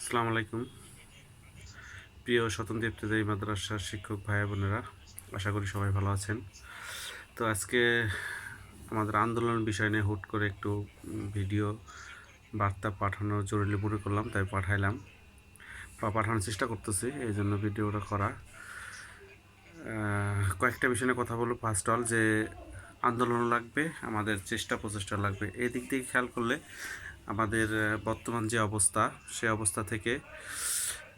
আসসালামু আলাইকুম। প্রিয় স্বতন্ত্র ইফতেদায়ী মাদ্রাসার শিক্ষক ভাই বোনেরা, আশা করি সবাই ভালো আছেন। তো আজকে আমাদের আন্দোলন বিষয় নিয়ে হুট করে একটু ভিডিও বার্তা পাঠানোর জরুরি মনে করলাম, তাই পাঠাইলাম বা পাঠানোর চেষ্টা করতেছি, এই জন্য ভিডিওটা করা। কয়েকটা বিষয় নিয়ে কথা বলব। ফার্স্ট অল যে আন্দোলন লাগবে, আমাদের চেষ্টা প্রচেষ্টা লাগবে। এই দিক থেকে খেয়াল করলে আমাদের বর্তমান যে অবস্থা, সে অবস্থা থেকে,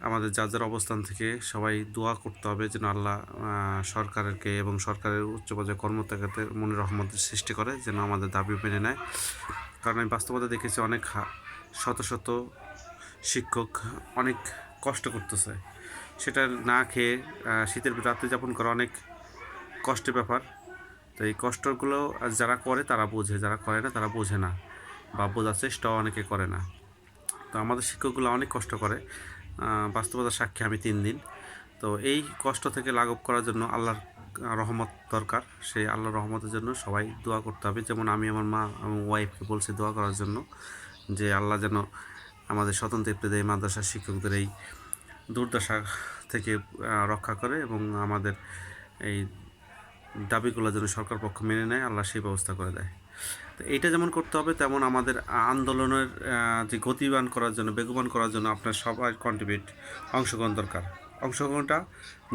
আমাদের যার যার অবস্থান থেকে সবাই দোয়া করতে হবে যেন আল্লাহ সরকারকে এবং সরকারের উচ্চ পর্যায়ে কর্মত্যাগের মনে রহমতের সৃষ্টি করে, যেন আমাদের দাবি মেনে নেয়। কারণ আমি বাস্তবতা দেখেছি অনেক শত শত শিক্ষক অনেক কষ্ট করতেছে। সেটা না খেয়ে শীতের রাত্রে যাপন করা অনেক কষ্টের ব্যাপার। তো এই কষ্টগুলো যারা করে তারা বোঝে, যারা করে না তারা বোঝে না। বা বোঝার চেষ্টাও অনেকে করে না। তো আমাদের শিক্ষকগুলো অনেক কষ্ট করে। বাস্তবতার সাক্ষী আমি তিন দিন। তো এই কষ্ট থেকে লাঘব করার জন্য আল্লাহর রহমত দরকার। সেই আল্লাহর রহমতের জন্য সবাই দোয়া করতে হবে। যেমন আমি আমার মা এবং ওয়াইফকে বলছি দোয়া করার জন্য যে, আল্লাহ যেন আমাদের স্বতন্ত্র ইফতেদায়ী মাদ্রাসার শিক্ষকদের এই দুর্দশা থেকে রক্ষা করে এবং আমাদের এই দাবিগুলো যেন সরকার পক্ষ মেনে নেয়, আল্লাহ সেই ব্যবস্থা করে দেয়। তো এটা যেমন করতে হবে, তেমন আমাদের আন্দোলনের যে গতিবান করার জন্য, বেগবান করার জন্য আপনার সবাই কন্ট্রিবিউট অংশগ্রহণ দরকার। অংশগ্রহণটা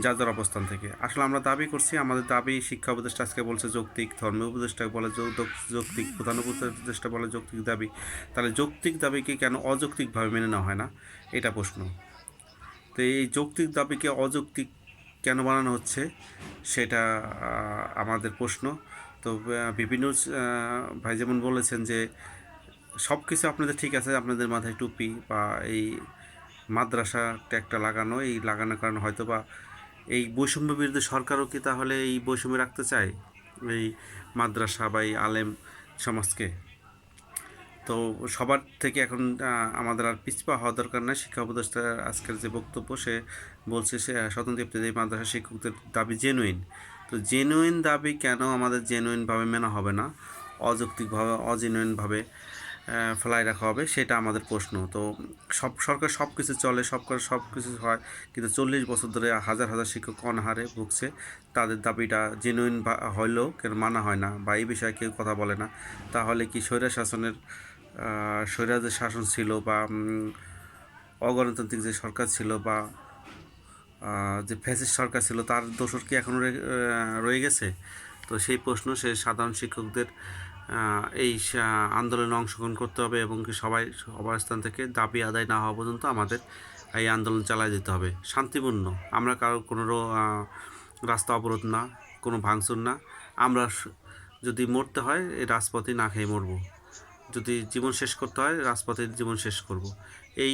যার যার অবস্থান থেকে। আসলে আমরা দাবি করছি, আমাদের দাবি শিক্ষা উপদেষ্টা আজকে বলছে যৌক্তিক, ধর্মীয় উপদেষ্টা বলে যৌক্তিক, প্রধান উপদেষ্টা বলে যৌক্তিক দাবি। তাহলে যৌক্তিক দাবিকে কেন অযৌক্তিকভাবে মেনে নেওয়া হয় না? এটা প্রশ্ন। তো এই যৌক্তিক দাবিকে অযৌক্তিক কেন বানানো হচ্ছে, সেটা আমাদের প্রশ্ন। তো বিভিন্ন ভাই যেমন বলেছেন যে সব কিছু আপনাদের ঠিক আছে, আপনাদের মাথায় টুপি বা এই মাদ্রাসা ট্যাগটা লাগানো, এই লাগানোর কারণে হয়তো বা এই বৈষম্য বিরুদ্ধে সরকারও কি তাহলে এই বৈষম্য রাখতে চায়, এই মাদ্রাসা বা এই আলেম সমাজকে? তো সবার থেকে এখন আমাদের আর পিছপা হওয়া দরকার নাই। শিক্ষা উপদেষ্টা আজকের যে বক্তব্য, সে বলছে, সে স্বতন্ত্র ইফতেদায়ী মাদ্রাসা শিক্ষকদের দাবি জেনুইন তো জেনুইন দাবি কেন আমাদের জেনুইনভাবে মেনা হবে না? অযৌক্তিকভাবে অজেনুইনভাবে ফেলাই রাখা হবে সেটা আমাদের প্রশ্ন। তো সব সরকার সব কিছু চলে সরকার সব কিছু হয় কিন্তু চল্লিশ বছর ধরে হাজার হাজার শিক্ষক অনাহারে ভুগছে তাদের দাবিটা জেনুইন হলেও কেন মানা হয় না বা এই বিষয়ে কেউ কথা বলে না। তাহলে কি স্বৈরা শাসনের আহ, স্বৈরা যে শাসন ছিল বা অগণতান্ত্রিক যে সরকার ছিল বা যে ফ্যাসিস্ট সরকার ছিল, তার দোষর কি এখনও রয়ে গেছে? তো সেই প্রশ্ন সে সাধারণ শিক্ষকদের এই আন্দোলনে অংশগ্রহণ করতে হবে এবং কি সবাই সবার স্থান থেকে দাবি আদায় না হওয়া পর্যন্ত আমাদের এই আন্দোলন চালিয়ে যেতে হবে। শান্তিপূর্ণ। আমরা কারও কোনো রাস্তা অবরোধ না, কোনো ভাঙচুর না। আমরা যদি মরতে হয়, এই রাজপথে না খেয়ে মরবো। যদি জীবন শেষ করতে হয়, রাজপথে জীবন শেষ করব। এই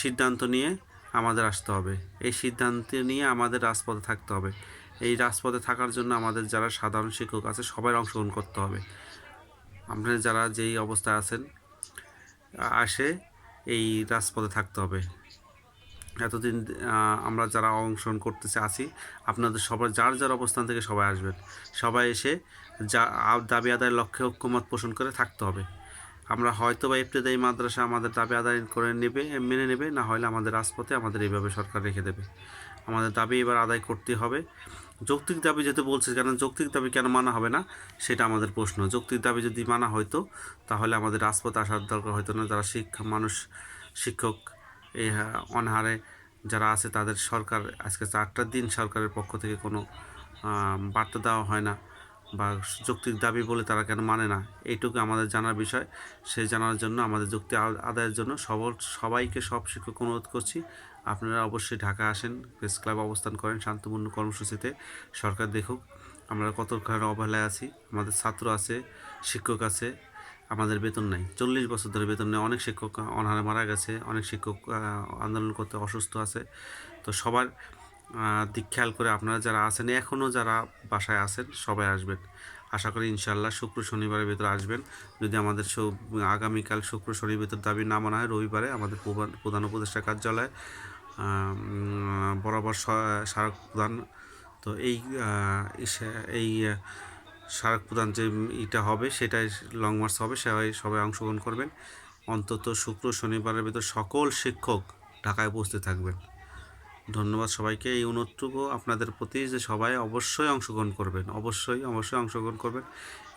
সিদ্ধান্ত নিয়ে আমাদের আসতে হবে। এই সিদ্ধান্ত নিয়ে আমাদের রাজপথে থাকতে হবে। এই রাজপথে থাকার জন্য আমাদের যারা সাধারণ শিক্ষক আছে সবাই অংশগ্রহণ করতে হবে। আপনারা যারা যেই অবস্থায় আছেন, আসে এই রাজপথে থাকতে হবে। এতদিন আমরা যারা অংশগ্রহণ করতেছে, আছি, আপনাদের সবার, যার যার অবস্থান থেকে সবাই আসবেন। সবাই এসে যা দাবি আদায়ের লক্ষ্যে ঐক্যমত পোষণ করে থাকতে হবে। আমরা হয়তো বা ইফতেদায়ী মাদ্রাসা আমাদের দাবি আদায় করে নেবে, মেনে নেবে, না হলে আমাদের রাজপথে আমাদের এইভাবে সরকার রেখে দেবে। আমাদের দাবি এবার আদায় করতে হবে। যৌক্তিক দাবি যেহেতু বলছে কারণ যৌক্তিক দাবি কেন মানা হবে না, সেটা আমাদের প্রশ্ন। যৌক্তিক দাবি যদি মানা হতো তাহলে আমাদের রাজপথে আসার দরকার হতো না। যারা শিক্ষা, মানুষ, শিক্ষক এই অনাহারে যারা আছে, তাদের সরকার আজকে চারটা দিন সরকারের পক্ষ থেকে কোনো বার্তা দেওয়া হয় না। বা যৌক্তিক দাবি বলে তারা কেন মানে না? এইটুকু আমাদের জানার বিষয়। সেই জানার জন্য, আমাদের যুক্তি আদায়ের জন্য সবল, সবাইকে সব শিক্ষক অনুরোধ করছি, আপনারা অবশ্যই ঢাকা আসেন, প্রেস ক্লাব অবস্থান করেন শান্তপূর্ণ কর্মসূচিতে। সরকার দেখুক, আমরা কতখানি অবহেলায় আছি, আমাদের ছাত্র আছে, শিক্ষক আছে, আমাদের বেতন নাই। চল্লিশ বছর ধরে বেতন নেই, অনেক শিক্ষক অনাহারে মারা গেছে, অনেক শিক্ষক আন্দোলন করতে অসুস্থ আছে। তো সবার দিক খেয়াল করে আপনারা যারা আছেন এখনও যারা বাসায় আছেন, সবাই আসবেন। আশা করি ইনশাল্লাহ শুক্র শনিবারের ভিতরে আসবেন। যদি আমাদের আগামীকাল শুক্র শনির ভিতর দাবি না মানা হয়, রবিবারে আমাদের প্রধান- প্রধান উপদেষ্টা কার্যালয় বরাবর স্মারক প্রদান, তো এই এই স্মারক প্রদান যে ইটা হবে, সেটাই লং মার্চ হবে, সবাই সবাই অংশগ্রহণ করবেন। অন্তত শুক্র শনিবারের ভিতর সকল শিক্ষক ঢাকায় উপস্থিত থাকবেন। ধন্যবাদ সবাইকে। এই অনুরোধটুকু আপনাদের প্রতি যে সবাই অবশ্যই অংশগ্রহণ করবেন, অবশ্যই অবশ্যই অংশগ্রহণ করবেন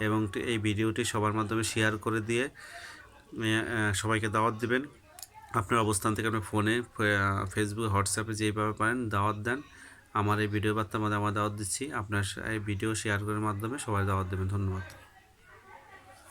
এবং এই ভিডিওটি সবার মাধ্যমে শেয়ার করে দিয়ে সবাইকে দাওয়াত দিবেন। আপনার অবস্থান থেকে আপনি ফোনে ফেসবুক হোয়াটসঅ্যাপে যেইভাবে পারেন দাওয়াত দেন। আমার এই ভিডিও বার্তার মধ্যে আমার দাওয়াত দিচ্ছি। আপনার এই ভিডিও শেয়ার করার মাধ্যমে সবাই দাওয়াত দেবেন। ধন্যবাদ।